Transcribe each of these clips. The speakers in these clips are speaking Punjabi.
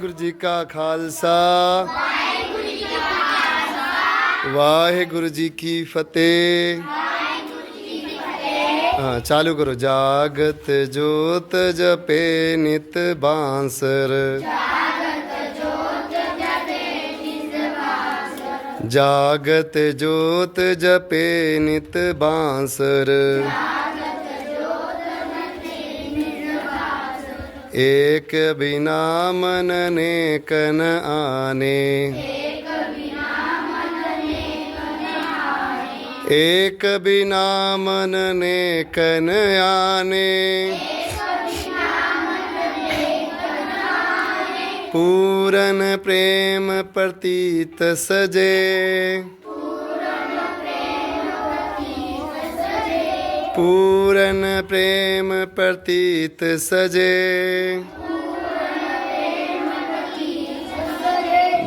ਵਾਹਿਗੁਰੂ ਜੀ ਕਾ ਖਾਲਸਾ। ਵਾਹਿਗੁਰੂ ਜੀ ਕੀ ਫਤਿਹ। ਹਾਂ, ਚਾਲੂ ਕਰੋ। ਜਾਗਤ ਜੋਤ ਜਪੇ ਨਿਤ ਬਾਂਸਰ। ਜਾਗਤ ਜੋਤ ਜਪੇ ਨਿਤ ਬਾਂਸਰ। ਏਕ ਬਿਨਾ ਮਨ ਨੇ ਕਨ ਆਨੇ। ਏਕ ਬਿਨਾ ਮਨ ਨੇ ਕਨ ਆਨੇ। ਪੂਰਨ ਪ੍ਰੇਮ ਪ੍ਰਤੀਤ ਸਜੇ। પૂરન પ્રેમ પ્રતીત સજે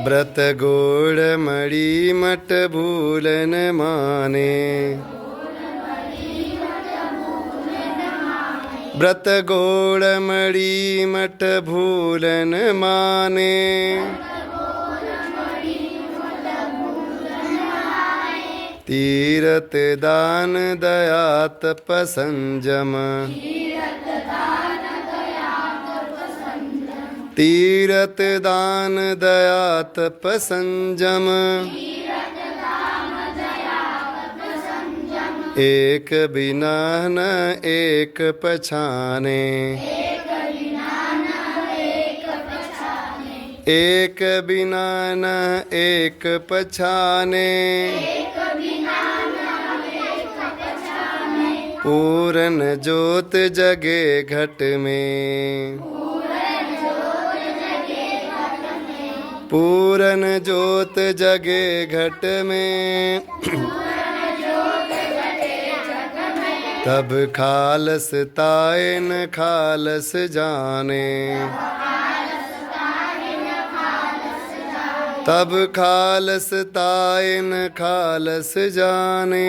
વ્રત ગોળ મળી મટ ભૂલન માને વ્રત ગોળ મળી મટ ભૂલન માને ਤੀਰਤ ਦਾਨ ਦਇਆ ਤਪ ਸੰਜਮ ਤੀਰਤ ਦਾਨ ਦਇਆ ਤਪ ਸੰਜਮ ਏਕ ਬਿਨਾ ਨ ਏਕ ਪਛਾਨੇ। ਏਕ ਬਿਨਾ ਨ ਏਕ ਪਛਾਨੇ। पूरन जोत जगे घट में पूरन जोत जगे घट में तब खालस तायन खालस जाने तब खालस तायन खालस जाने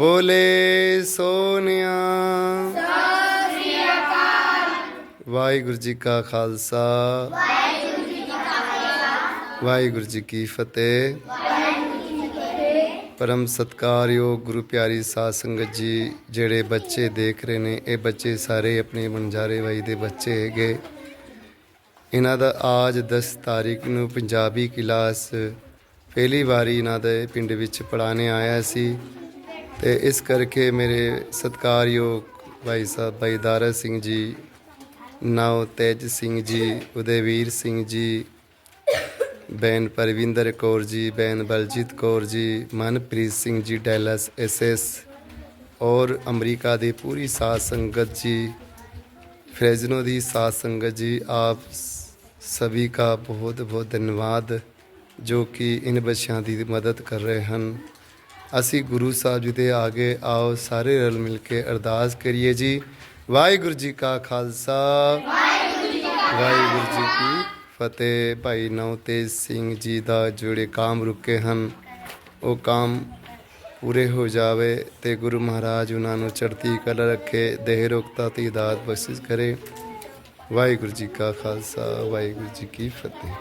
ਬੋਲੇ ਸੋਨਿਆ। ਵਾਹਿਗੁਰੂ ਜੀ ਕਾ ਖਾਲਸਾ। ਵਾਹਿਗੁਰੂ ਜੀ ਕੀ ਫਤਿਹ। ਪਰਮ ਸਤਕਾਰਯੋਗ ਗੁਰੂ ਪਿਆਰੀ ਸਾਧ ਸੰਗਤ ਜੀ, ਜਿਹੜੇ ਬੱਚੇ ਦੇਖ ਰਹੇ ਨੇ, ਇਹ ਬੱਚੇ ਸਾਰੇ ਆਪਣੇ ਬੰਜਾਰੇ ਬਾਈ ਦੇ ਬੱਚੇ ਹੈਗੇ। ਇਹਨਾਂ ਦਾ ਆਜ 10 ਤਾਰੀਖ ਨੂੰ ਪੰਜਾਬੀ ਕਲਾਸ ਪਹਿਲੀ ਵਾਰੀ ਇਹਨਾਂ ਦੇ ਪਿੰਡ ਵਿੱਚ ਪੜਾਣੇ ਆਇਆ ਸੀ। ਤੇ ਇਸ ਕਰਕੇ ਮੇਰੇ ਸਤਕਾਰਯੋਗ ਭਾਈ ਸਾਹਿਬ, ਭਾਈ ਦਾਰਾ ਸਿੰਘ ਜੀ, ਨਵ ਤੇਜ Singh ji, Udaivir Singh ji, ban Parvinder Kaur ji, ban Baljit Kaur ji, Manpreet Singh ji, ਡੈਲਸ SS ਔਰ ਅਮਰੀਕਾ ਦੀ ਪੂਰੀ ਸਾਧ ਸੰਗਤ ਜੀ, ਫ੍ਰੈਜ਼ਨੋ ਦੀ ਸਾਥ ਸੰਗਤ ਜੀ, ਆਪ ਸਭੀ का ਬਹੁਤ ਬਹੁਤ ਧੰਨਵਾਦ ਜੋ ਕਿ ਇਨ ਬੱਚਿਆਂ ਦੀ ਮਦਦ ਕਰ ਰਹੇ ਹਨ। ਅਸੀਂ ਗੁਰੂ ਸਾਹਿਬ ਜੀ ਦੇ ਆਗੇ ਆਓ, ਸਾਰੇ ਰਲ ਮਿਲ ਕੇ ਅਰਦਾਸ ਕਰੀਏ ਜੀ। ਵਾਹਿਗੁਰੂ ਜੀ ਕਾ ਖਾਲਸਾ। ਵਾਹਿਗੁਰੂ ਜੀ ਕੀ ਫਤਿਹ। ਭਾਈ ਨਵਤੇਜ ਸਿੰਘ ਜੀ ਦਾ ਜਿਹੜੇ ਕਾਮ ਰੁਕੇ ਹਨ। ਉਹ ਕਾਮ ਪੂਰੇ ਹੋ ਜਾਵੇ ਤੇ ਗੁਰੂ ਮਹਾਰਾਜ ਉਹਨਾਂ ਨੂੰ ਚੜ੍ਹਦੀ ਕਲਾ ਰੱਖੇ, ਦੇਹ ਰੋਗਤਾ ਤੇ ਦਾਤ ਬਖਸ਼ਿਸ਼ ਕਰੇ। ਵਾਹਿਗੁਰੂ ਜੀ ਕਾ ਖਾਲਸਾ। ਵਾਹਿਗੁਰੂ ਜੀ ਕੀ ਫਤਿਹ।